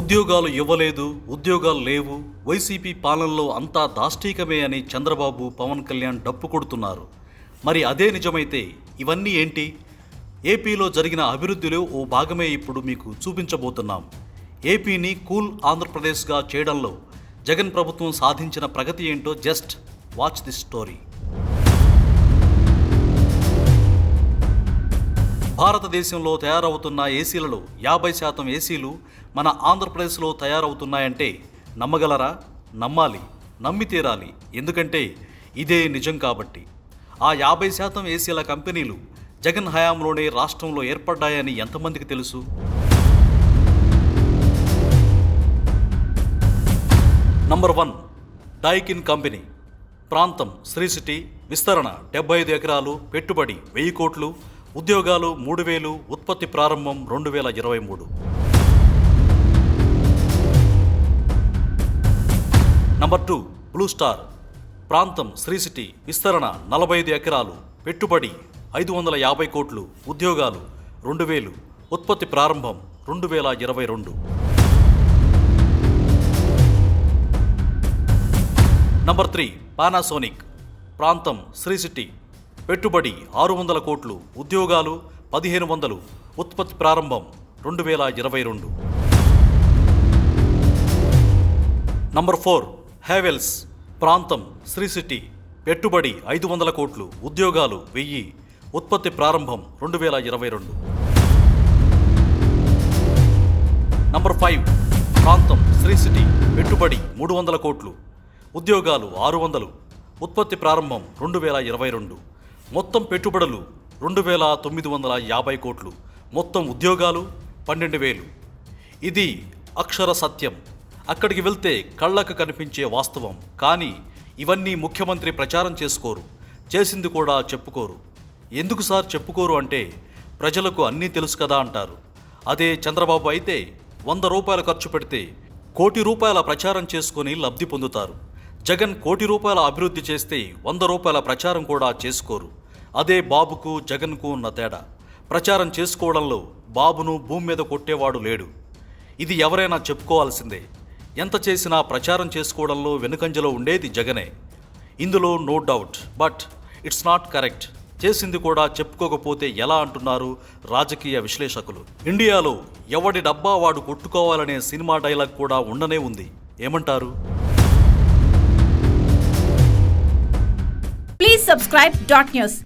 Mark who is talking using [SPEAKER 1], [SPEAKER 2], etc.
[SPEAKER 1] ఉద్యోగాలు ఇవ్వలేదు ఉద్యోగాలు లేవు వైసీపీ పాలనలో అంతా దాష్టీకమే అని చంద్రబాబు పవన్ కళ్యాణ్ డప్పు కొడుతున్నారు. మరి అదే నిజమైతే ఇవన్నీ ఏంటి? ఏపీలో జరిగిన అభివృద్ధిలో ఓ భాగమే ఇప్పుడు మీకు చూపించబోతున్నాం. ఏపీని కూల్ ఆంధ్రప్రదేశ్గా చేయడంలో జగన్ ప్రభుత్వం సాధించిన ప్రగతి ఏంటో జస్ట్ వాచ్ దిస్ స్టోరీ. భారతదేశంలో తయారవుతున్న ఏసీలలో యాభై శాతం ఏసీలు మన ఆంధ్రప్రదేశ్లో తయారవుతున్నాయంటే నమ్మగలరా? నమ్మాలి. నమ్మి తీరాలి. ఎందుకంటే ఇదే నిజం కాబట్టి. ఆ యాభై శాతం ఏసీల కంపెనీలు జగన్ హయాంలోనే రాష్ట్రంలో ఏర్పడ్డాయని ఎంతమందికి తెలుసు? Number one Daikin company. ప్రాంతం శ్రీ సిటీ విస్తరణ డెబ్బై ఐదు ఎకరాలు పెట్టుబడి వెయ్యి కోట్లు. ఉద్యోగాలు మూడు వేలు ఉత్పత్తి ప్రారంభం రెండు వేల ఇరవై మూడు. Number two Blue Star. ప్రాంతం శ్రీ సిటీ. విస్తరణ నలభై ఐదు ఎకరాలు. పెట్టుబడి ఐదు వందల యాభై కోట్లు. ఉద్యోగాలు రెండు వేలు ఉత్పత్తి ప్రారంభం రెండు వేల ఇరవై రెండు. Number three Panasonic. ప్రాంతం శ్రీ సిటీ. పెట్టుబడి ఆరు వందల కోట్లు ఉద్యోగాలు పదిహేను వందలు ఉత్పత్తి ప్రారంభం రెండు వేల ఇరవై రెండు. నంబర్ ఫోర్ హ్యావెల్స్ ప్రాంతం శ్రీ సిటీ. పెట్టుబడి ఐదు వందల కోట్లు ఉద్యోగాలు వెయ్యి ఉత్పత్తి ప్రారంభం రెండు వేల ఇరవై రెండు. నంబర్ ఫైవ్ ప్రాంతం శ్రీ సిటీ. పెట్టుబడి మూడు వందల కోట్లు ఉద్యోగాలు ఆరు వందలు ఉత్పత్తి ప్రారంభం రెండు వేల ఇరవై రెండు. మొత్తం పెట్టుబడులు రెండు వేల తొమ్మిది వందల యాభై కోట్లు. మొత్తం ఉద్యోగాలు పన్నెండు వేలు. ఇది అక్షర సత్యం. అక్కడికి వెళ్తే కళ్ళకు కనిపించే వాస్తవం. కానీ ఇవన్నీ ముఖ్యమంత్రి ప్రచారం చేసుకోరు. చేసింది కూడా చెప్పుకోరు. ఎందుకు సార్ చెప్పుకోరు అంటే ప్రజలకు అన్నీ తెలుసు కదా అంటారు. అదే చంద్రబాబు అయితే వంద రూపాయలు ఖర్చు పెడితే కోటి రూపాయల ప్రచారం చేసుకొని లబ్ధి పొందుతారు. జగన్ కోటి రూపాయల అభివృద్ధి చేస్తే వంద రూపాయల ప్రచారం కూడా చేసుకోరు. అదే బాబుకు జగన్కు ఉన్న తేడా. ప్రచారం చేసుకోవడంలో బాబును భూమి మీద కొట్టేవాడు లేడు. ఇది ఎవరైనా చెప్పుకోవాల్సిందే. ఎంత చేసినా ప్రచారం చేసుకోవడంలో వెనుకంజలో ఉండేది జగనే. ఇందులో no doubt but it's not correct చేసింది కూడా చెప్పుకోకపోతే ఎలా అంటున్నారు రాజకీయ విశ్లేషకులు? ఇండియాలో ఎవడి డబ్బా వాడు కొట్టుకోవాలనే సినిమా డైలాగ్ కూడా ఉండనే ఉంది. ఏమంటారు?
[SPEAKER 2] Please subscribe dot news